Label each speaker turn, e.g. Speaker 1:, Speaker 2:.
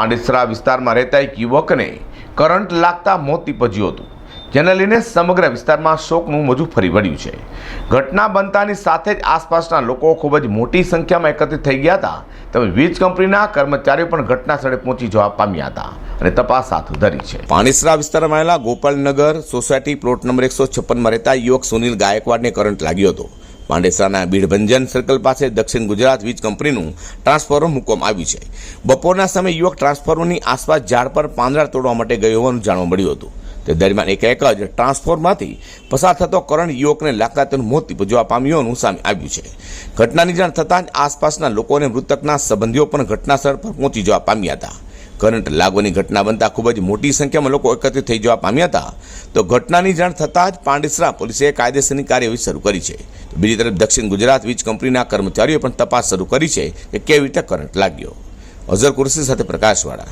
Speaker 1: પાંડેસરા વિસ્તારમાં રહેતા એક યુવકને કરંટ લાગતા મોત નીપજ્યું હતું, જેને લઈને સમગ્ર વિસ્તારમાં શોકનું મોજું ફરી વળ્યું છે. ઘટના બનતાની સાથે જ આસપાસના લોકો ખૂબ જ મોટી સંખ્યામાં એકત્રિત થઈ ગયા હતા. તેમજ વીજ કંપનીના કર્મચારીઓ પણ ઘટના સ્થળે પહોંચી જવા પામ્યા હતા અને તપાસ હાથ ધરી છે. પાણીસરા વિસ્તારમાં આવેલા ગોપાલનગર સોસાયટી પ્લોટ નંબર એકસો છપ્પનમાં રહેતા યુવક સુનિલ ગાયકવાડને કરંટ લાગ્યો હતો. પાંડેસરાના બીડભંજન સર્કલ પાસે દક્ષિણ ગુજરાત વીજ કંપનીનું ટ્રાન્સફોર્મર મૂકવામાં આવ્યું છે. બપોરના સમયે યુવક ટ્રાન્સફોર્મરની આસપાસ ઝાડ પર પાંદડા તોડવા માટે ગયો હોવાનું જાણવા મળ્યું હતું. તે દરમિયાન એક એક જ ટ્રાન્સફોર્મરમાંથી પસાર થતો કરંટ યુવકને લાગતા તેનું મોત નિપજવા પામ્યોનું સામે આવ્યું છે. ઘટનાની જાણ થતાં જ આસપાસના લોકો અને મૃતકના સંબંધીઓ પણ ઘટનાસ્થળ પર પહોંચી જવા પામ્યા હતા. કરંટ લાગવાની ઘટના બનતા ખૂબ જ મોટી સંખ્યામાં લોકો એકત્રિત થઈ જવા પામ્યા હતા. તો ઘટનાની જાણ થતાં જ પાંડેસરા પોલીસે કાયદેસરની કાર્યવાહી શરૂ કરી છે. બીજી તરફ દક્ષિણ ગુજરાત વીજ કંપનીના કર્મચારીઓએ પણ તપાસ શરૂ કરી છે કે કેવી રીતે કરંટ લાગ્યો. અઝર કુરશી સાથે પ્રકાશવાળા.